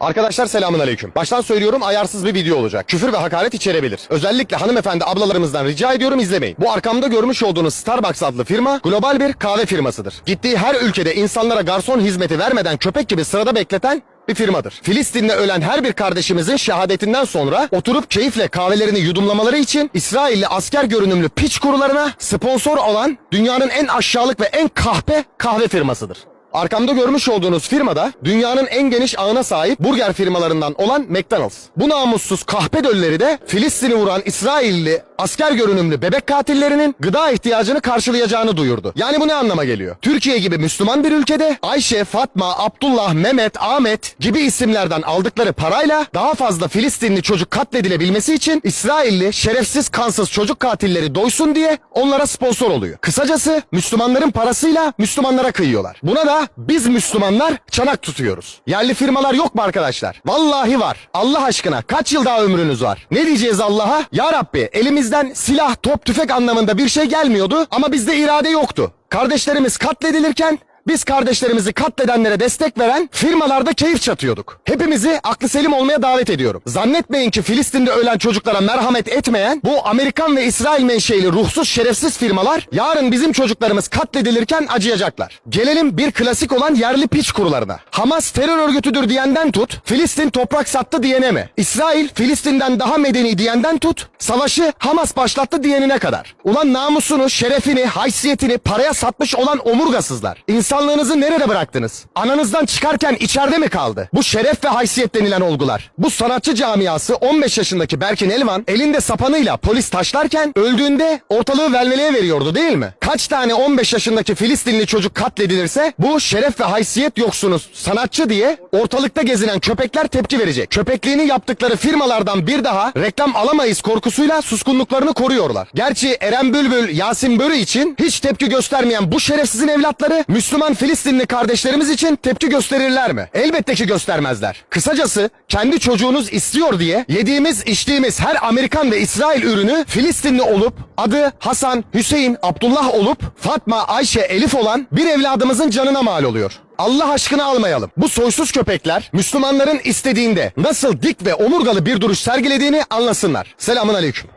Arkadaşlar selamun aleyküm. Baştan söylüyorum ayarsız bir video olacak. Küfür ve hakaret içerebilir. Özellikle hanımefendi ablalarımızdan rica ediyorum izlemeyin. Bu arkamda görmüş olduğunuz Starbucks adlı firma global bir kahve firmasıdır. Gittiği her ülkede insanlara garson hizmeti vermeden köpek gibi sırada bekleten bir firmadır. Filistin'de ölen her bir kardeşimizin şehadetinden sonra oturup keyifle kahvelerini yudumlamaları için İsrailli asker görünümlü piç kurularına sponsor olan dünyanın en aşağılık ve en kahpe kahve firmasıdır. Arkamda görmüş olduğunuz firmada dünyanın en geniş ağına sahip burger firmalarından olan McDonald's. Bu namussuz kahpe dölleri de Filistin'i vuran İsrailli asker görünümlü bebek katillerinin gıda ihtiyacını karşılayacağını duyurdu. Yani bu ne anlama geliyor? Türkiye gibi Müslüman bir ülkede Ayşe, Fatma, Abdullah, Mehmet, Ahmet gibi isimlerden aldıkları parayla daha fazla Filistinli çocuk katledilebilmesi için İsrailli şerefsiz kansız çocuk katilleri doysun diye onlara sponsor oluyor. Kısacası Müslümanların parasıyla Müslümanlara kıyıyorlar. Buna da biz Müslümanlar çanak tutuyoruz. Yerli firmalar yok mu arkadaşlar? Vallahi var. Allah aşkına kaç yıl daha ömrünüz var? Ne diyeceğiz Allah'a? Ya Rabbi elimizden silah, top, tüfek anlamında bir şey gelmiyordu ama bizde irade yoktu. Kardeşlerimiz katledilirken biz kardeşlerimizi katledenlere destek veren firmalarda keyif çatıyorduk. Hepimizi aklı selim olmaya davet ediyorum. Zannetmeyin ki Filistin'de ölen çocuklara merhamet etmeyen bu Amerikan ve İsrail menşeili ruhsuz şerefsiz firmalar yarın bizim çocuklarımız katledilirken acıyacaklar. Gelelim bir klasik olan yerli piç kurularına. Hamas terör örgütüdür diyenden tut, Filistin toprak sattı diyene mi? İsrail Filistin'den daha medeni diyenden tut, savaşı Hamas başlattı diyenine kadar. Ulan namusunu, şerefini, haysiyetini paraya satmış olan omurgasızlar. İnsanlığınızı nerede bıraktınız? Ananızdan çıkarken içeride mi kaldı? Bu şeref ve haysiyet denilen olgular. Bu sanatçı camiası 15 yaşındaki Berkin Elvan elinde sapanıyla polis taşlarken öldüğünde ortalığı velveleye veriyordu değil mi? Kaç tane 15 yaşındaki Filistinli çocuk katledilirse bu şeref ve haysiyet yoksunuz sanatçı diye ortalıkta gezinen köpekler tepki verecek. Köpekliğini yaptıkları firmalardan bir daha reklam alamayız korkusuyla suskunluklarını koruyorlar. Gerçi Eren Bülbül, Yasin Börü için hiç tepki göstermeyen bu şerefsizin evlatları Müslüman Filistinli kardeşlerimiz için tepki gösterirler mi? Elbette ki göstermezler. Kısacası kendi çocuğunuz istiyor diye yediğimiz içtiğimiz her Amerikan ve İsrail ürünü Filistinli olup adı Hasan, Hüseyin, Abdullah olup Fatma, Ayşe, Elif olan bir evladımızın canına mal oluyor. Allah aşkına almayalım. Bu soysuz köpekler Müslümanların istediğinde nasıl dik ve omurgalı bir duruş sergilediğini anlasınlar. Selamun aleyküm.